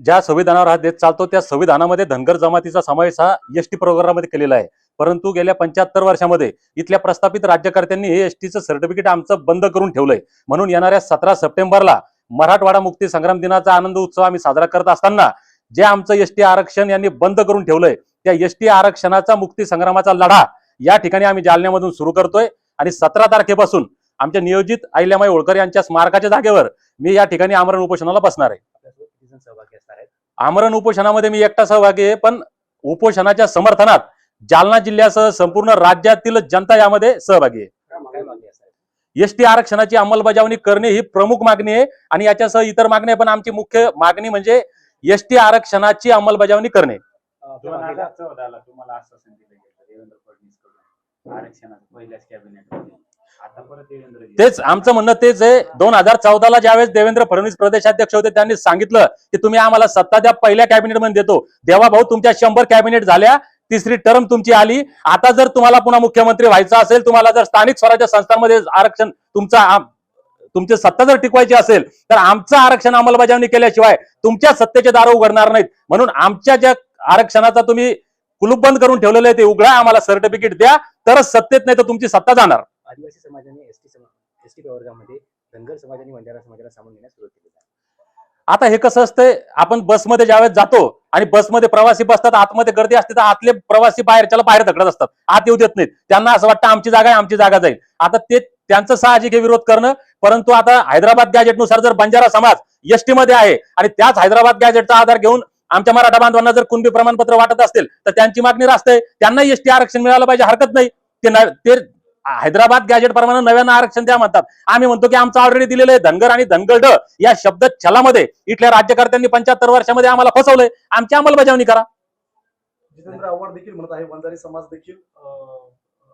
ज्या संविधानावर हा देश चालतो त्या संविधानामध्ये धनगर जमातीचा समावेश हा एस टी प्रोग्राममध्ये केलेला आहे. परंतु गेल्या पंच्याहत्तर वर्षामध्ये इथल्या प्रस्थापित राज्यकर्त्यांनी हे एस टीचं सर्टिफिकेट आमचं बंद करून ठेवलंय. म्हणून येणाऱ्या सतरा सप्टेंबरला मराठवाडा मुक्ती संग्राम दिनाचा आनंद उत्सव आम्ही साजरा करत असताना जे आमचं एस टी आरक्षण यांनी बंद करून ठेवलंय त्या एस टी आरक्षणाचा मुक्ती संग्रामाचा लढा या ठिकाणी आम्ही जालन्यामधून सुरू करतोय. आणि सतरा तारखेपासून आमच्या नियोजित अहिल्यामाई होळकर यांच्या स्मारकाच्या जागेवर मी या ठिकाणी आमरण उपोषणाला बसणार आहे. आमरण उपोषणामध्ये मी एकटा सहभागी आहे पण उपोषणाच्या समर्थनात जालना जिल्ह्यासह संपूर्ण राज्यातील जनता यामध्ये सहभागी आहे. एस टी आरक्षणाची अंमलबजावणी करणे ही प्रमुख मागणी आहे आणि याच्यासह इतर मागण्या पण आमची मुख्य मागणी म्हणजे एस टी आरक्षणाची अंमलबजावणी करणे. आरक्षणाचं पहिल्याच कॅबिनेट तेच आमचं म्हणणं तेच आहे. दोन हजार चौदाला ज्यावेळेस देवेंद्र फडणवीस प्रदेशाध्यक्ष होते त्यांनी सांगितलं की तुम्ही आम्हाला सत्ता द्या पहिल्या कॅबिनेटमध्ये देतो. देवा भाऊ तुमच्या शंभर कॅबिनेट झाल्या तिसरी टर्म तुमची आली. आता जर तुम्हाला पुन्हा मुख्यमंत्री व्हायचं असेल तुम्हाला जर स्थानिक स्वराज्य संस्थांमध्ये आरक्षण तुमचा तुमची सत्ता जर टिकवायची असेल तर आमचं आरक्षण अंमलबजावणी केल्याशिवाय तुमच्या सत्तेचे दार उघडणार नाहीत. म्हणून आमच्या ज्या आरक्षणाचा तुम्ही कुलूप बंद करून ठेवलेलं आहे ते उघडा आम्हाला सर्टिफिकेट द्या तरच सत्तेत नाही तर तुमची सत्ता जाणार. आदिवासी समाजाने एसटी एसटी प्रवर्गामध्ये धनगर समाज आणि बंजारा समाजाला सामावून घेण्यास सुरुवात केली आहे. आता हे कसं असतंय आपण बसमध्ये ज्यावेळेस जातो आणि बसमध्ये प्रवासी बसतात आतमध्ये गर्दी असते तर आतले प्रवासी बाहेरच्याला बाहेर धकडत असतात आत येऊ देत नाहीत. त्यांना असं वाटतं आमची जागा आहे आमची जागा जाईल. आता ते त्यांचं साहजिक हे विरोध करणं परंतु आता हैदराबाद गॅजेटनुसार जर बंजारा समाज एसटी मध्ये आहे आणि त्याच हैदराबाद गॅजेटचा आधार घेऊन आमच्या मराठा बांधवांना जर कुणबी प्रमाणपत्र वाटत असतील तर त्यांची मागणी राहते त्यांना एसटी आरक्षण मिळालं पाहिजे हरकत नाही. ते हैदराबाद गॅजेट प्रमाणे नव्यानं आरक्षण द्या म्हणतात. आम्ही म्हणतो की आमचं ऑलरेडी दिलेलं आहे. धनगर आणि धनगड या शब्द छलामध्ये इथल्या राज्यकर्त्यांनी पंच्याहत्तर वर्षामध्ये आम्हाला फसवलंय. आमची अंमलबजावणी करा. जितेंद्र आव्हाड देखील म्हणत आहे वंजारी समाज देखील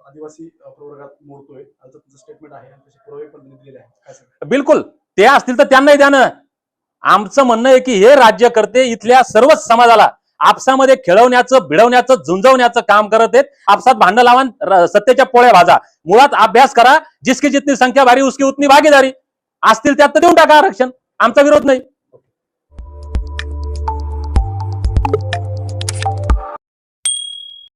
आदिवासी प्रवर्गात मोडतोय. स्टेटमेंट आहे? बिलकुल. ते असतील तर त्यांनाही द्या ना. आमचं म्हणणं आहे की हे राज्यकर्ते इथल्या सर्वच समाजाला आपसामध्ये खेळवण्याचं भिडवण्याचं झुंजवण्याचं काम करत आहेत. आपसात भांडण लावान सत्तेच्या पोळ्या भाजा. मुळात अभ्यास करा जिसकी जितनी संख्या भारी उसकी उतनी भागीदारी. असतील त्यात तर देऊन टाका आरक्षण. आमचा विरोध नाही.